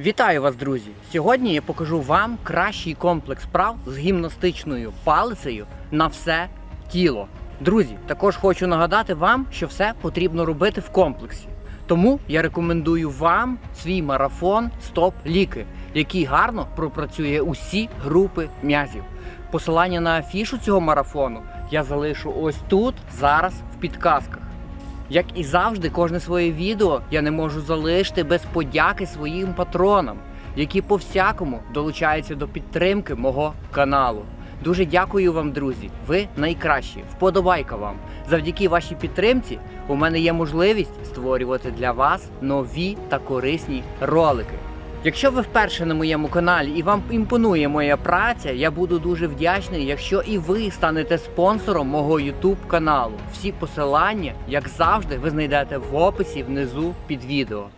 Вітаю вас, друзі! Сьогодні я покажу вам кращий комплекс прав з гімнастичною палицею на все тіло. Друзі, також хочу нагадати вам, що все потрібно робити в комплексі. Тому я рекомендую вам свій марафон Стоп Ліки, який гарно пропрацює усі групи м'язів. Посилання на афішу цього марафону я залишу ось тут, зараз в підказках. Як і завжди, кожне своє відео я не можу залишити без подяки своїм патронам, які по всякому долучаються до підтримки мого каналу. Дуже дякую вам, друзі. Ви найкращі. Вподобайка вам. Завдяки вашій підтримці у мене є можливість створювати для вас нові та корисні ролики. Якщо ви вперше на моєму каналі і вам імпонує моя праця, я буду дуже вдячний, якщо і ви станете спонсором мого YouTube каналу. Всі посилання, як завжди, ви знайдете в описі внизу під відео.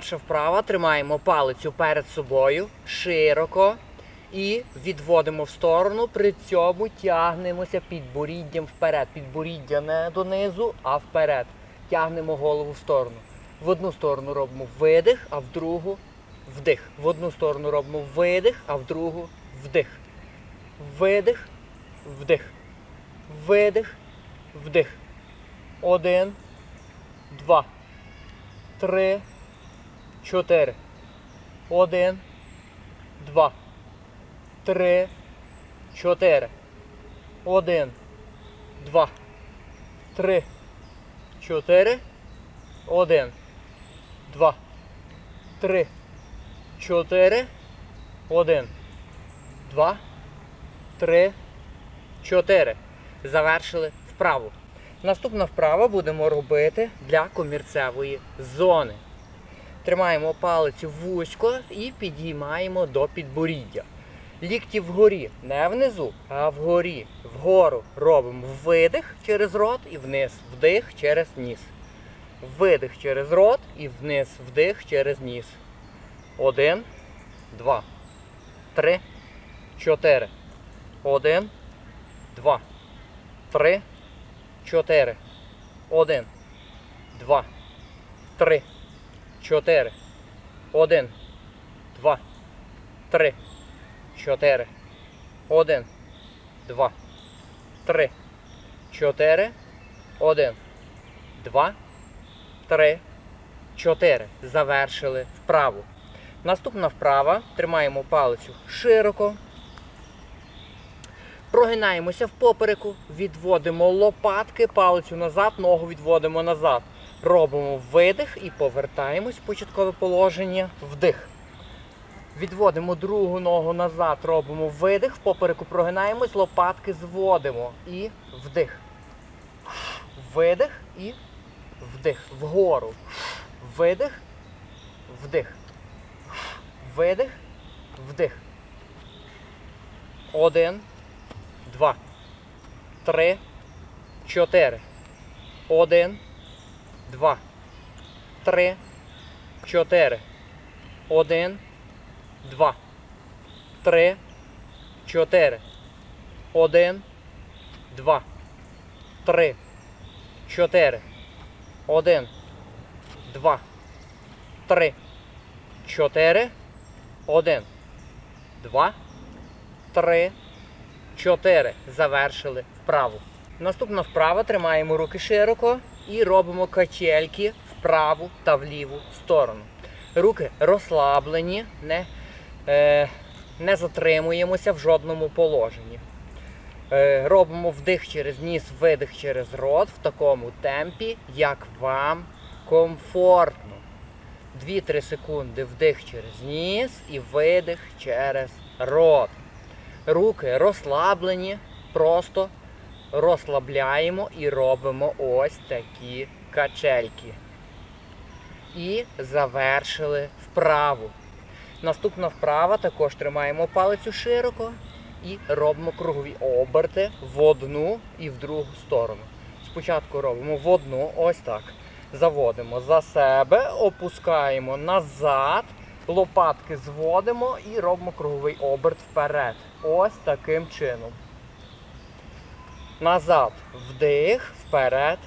Перша вправа тримаємо палицю перед собою широко і відводимо в сторону. При цьому тягнемося підборіддям вперед. Підборіддя не донизу, а вперед. Тягнемо голову в сторону. В одну сторону робимо видих, а в другу вдих. В одну сторону робимо видих, а в другу вдих. Видих, вдих. Видих, вдих. Один, два, три. Чотири. Один. Два. Три. Чотири. Один. Два. Три. Чотири. Один. Два. Три. Чотири. Один. Два. Три. Чотири. Завершили вправу. Наступна вправа будемо робити для комірцевої зони. Тримаємо палицю вузько і підіймаємо до підборіддя. Лікті вгорі, не внизу, а вгорі. Вгору робимо видих через рот і вниз вдих через ніс. Видих через рот і вниз вдих через ніс. Один, два, три, чотири. Один, два, три, чотири. Один, два, три. Чотири. Один. Два. Три. Чотири. Один. Два. Три. Чотири. Один. Два. Три. Чотири. Завершили вправу. Наступна вправа. Тримаємо палицю широко. Прогинаємося в попереку, відводимо лопатки, палицю назад, ногу відводимо назад. Робимо видих і повертаємось в початкове положення. Вдих. Відводимо другу ногу назад, робимо видих, в попереку прогинаємось, лопатки зводимо. І вдих. Видих і вдих. Вгору. Видих, вдих. Видих, вдих. Один, два, три, чотири. Один два, три, чотири. Один, два, три, чотири. Один, два, три, чотири. Один, два, три, чотири. Один, два, три, чотири. Завершили вправу. Наступна вправа. Тримаємо руки широко і робимо качельки вправу та в ліву сторону. Руки розслаблені, не, е, не затримуємося в жодному положенні. Е, робимо вдих через ніс, видих через рот в такому темпі, як вам комфортно. 2-3 секунди вдих через ніс і видих через рот. Руки розслаблені, просто розслабляємо і робимо ось такі качельки. І завершили вправу. Наступна вправа також тримаємо палицю широко і робимо кругові оберти в одну і в другу сторону. Спочатку робимо в одну, ось так. Заводимо за себе, опускаємо назад, лопатки зводимо і робимо круговий оберт вперед. Ось таким чином. Назад вдих, вперед,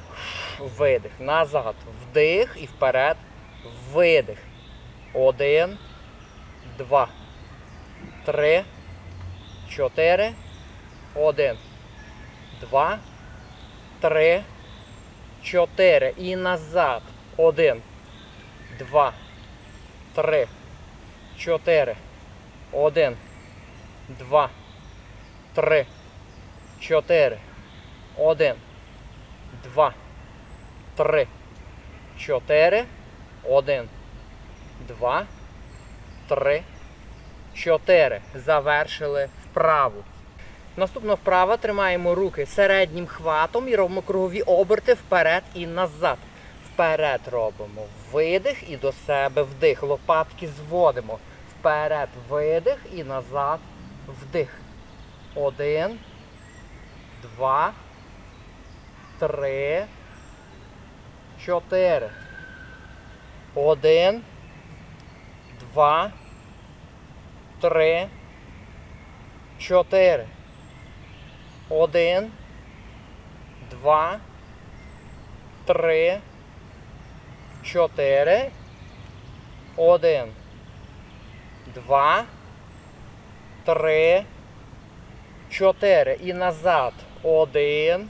видих. Назад вдих і вперед, видих. Один, два, три, чотири, один, два, три, чотири. І назад. Один, два, три, чотири. Один, два, три, чотири. Один, два, три, чотири. Один, два, три, чотири. Завершили вправу. Наступна вправа тримаємо руки середнім хватом і робимо кругові оберти вперед і назад. Вперед робимо видих і до себе вдих. Лопатки зводимо. Вперед видих і назад вдих. Один, два, три, чотири. Один, два, три, чотири. Один, два, три, чотири. Один, два, три, чотири. І назад. Один,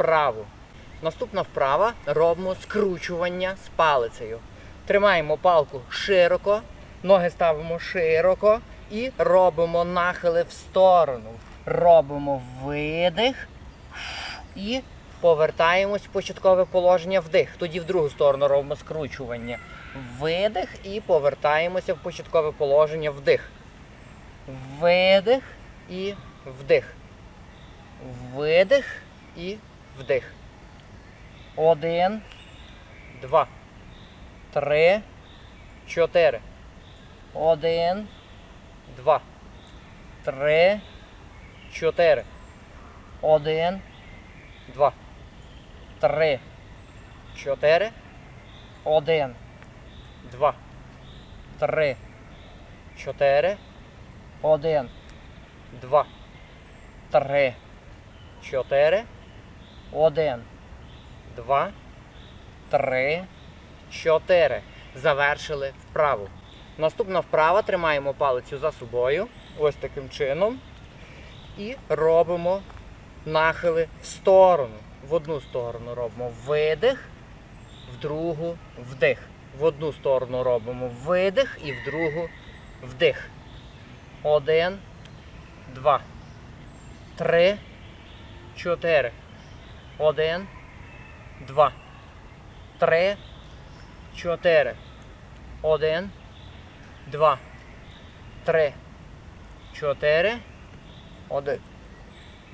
вправу. Наступна вправа робимо скручування з палицею. Тримаємо палку широко, ноги ставимо широко і робимо нахили в сторону. Робимо видих і повертаємось в початкове положення вдих. Тоді в другу сторону робимо скручування. Видих і повертаємося в початкове положення вдих. Видих і вдих. Видих і вдих. Один, два, три, чотири. Один, два, три, чотири. Один, два, три, чотири. Один, два, три, чотири. Один, два, три, чотири. Один, два, три, чотири. Завершили вправу. Наступна вправа тримаємо палицю за собою. Ось таким чином. І робимо нахили в сторону. В одну сторону робимо видих, в другу вдих. В одну сторону робимо видих і в другу вдих. Один, два, три, чотири. Один, два, три, чотири. Один, два, три, чотири. Один,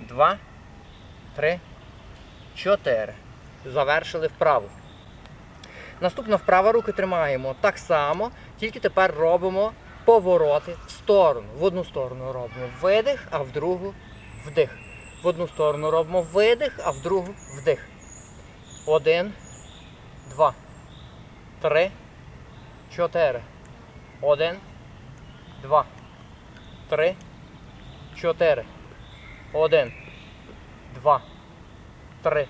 два, три, чотири. Завершили вправу. Наступна вправа руки тримаємо так само, тільки тепер робимо повороти в сторону. В одну сторону робимо видих, а в другу вдих. В одну сторону робимо видих, а в другу вдих. Один, два, три, чотири. Один, два, три, чотири. Один, два, три,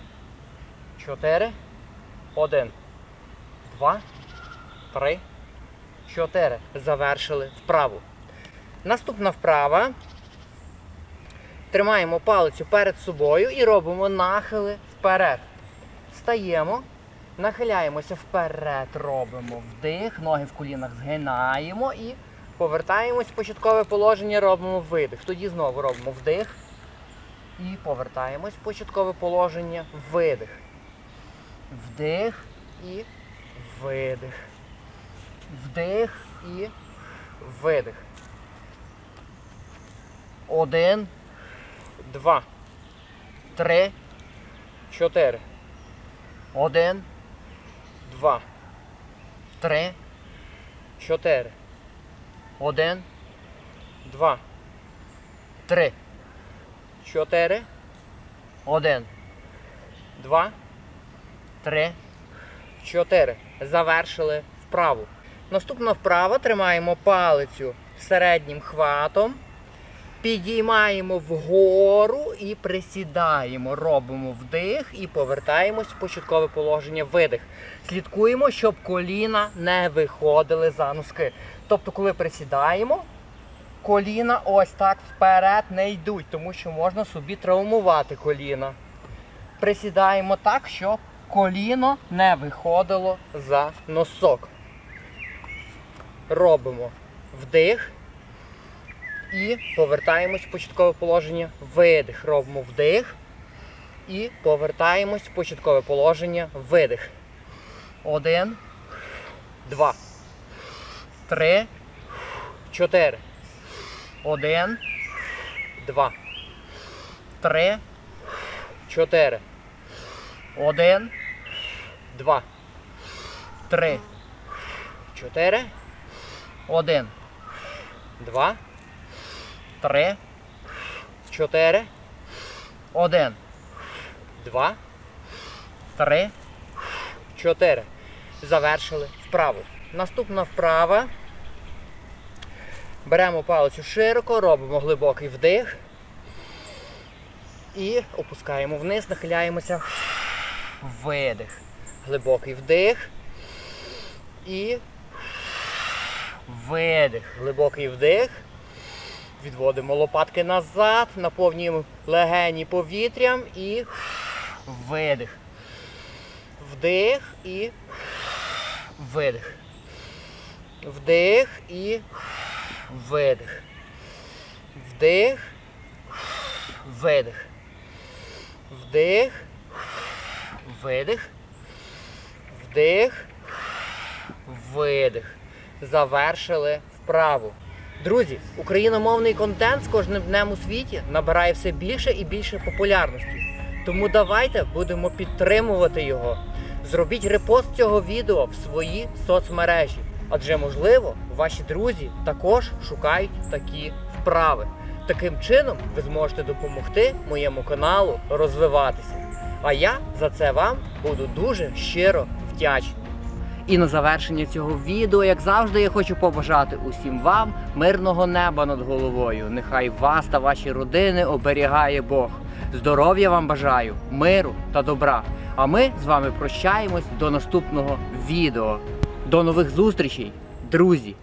чотири. Один, два, три, чотири. Завершили вправу. Наступна вправа. Тримаємо палицю перед собою і робимо нахили вперед. Встаємо, нахиляємося вперед, робимо вдих, ноги в колінах згинаємо і Повертаємось в початкове положення, робимо видих. Тоді знову робимо вдих. І повертаємось в початкове положення, видих. Вдих і видих. Вдих і видих. Один, два, три, чотири. Один, два, три, чотири. Один, два, три, чотири. Один, два, три, чотири. Завершили вправу. Наступна вправа тримаємо палицю середнім хватом. Підіймаємо вгору і присідаємо. Робимо вдих і повертаємось в початкове положення видих. Слідкуємо, щоб коліна не виходили за носки. Тобто, коли присідаємо, коліна ось так вперед не йдуть, тому що можна собі травмувати коліна. Присідаємо так, щоб коліно не виходило за носок. Робимо вдих. І повертаємось в початкове положення. Видих. Робимо вдих. І повертаємось в початкове положення. Видих. Один. Два. Три. Чотири. Один. Два. Три. Чотири. Один. Два. Три. Чотири. Один. Два. Три. Чотири. Один. Два. Три. Чотири. Завершили вправу. Наступна вправа. Беремо палицю широко, робимо глибокий вдих. І опускаємо вниз, нахиляємося. Видих. Глибокий вдих. І видих. Глибокий вдих. Відводимо лопатки назад, наповнюємо легені повітрям і видих. Вдих і видих. Вдих і видих. Вдих. Видих. Вдих. Видих. Вдих. Видих. Завершили вправу. Друзі, україномовний контент з кожним днем у світі набирає все більше і більше популярності. Тому давайте будемо підтримувати його. Зробіть репост цього відео в свої соцмережі. Адже, можливо, ваші друзі також шукають такі вправи. Таким чином ви зможете допомогти моєму каналу розвиватися. А я за це вам буду дуже щиро вдячний. І на завершення цього відео, як завжди, я хочу побажати усім вам мирного неба над головою. Нехай вас та ваші родини оберігає Бог. Здоров'я вам бажаю, миру та добра. А ми з вами прощаємось до наступного відео. До нових зустрічей, друзі!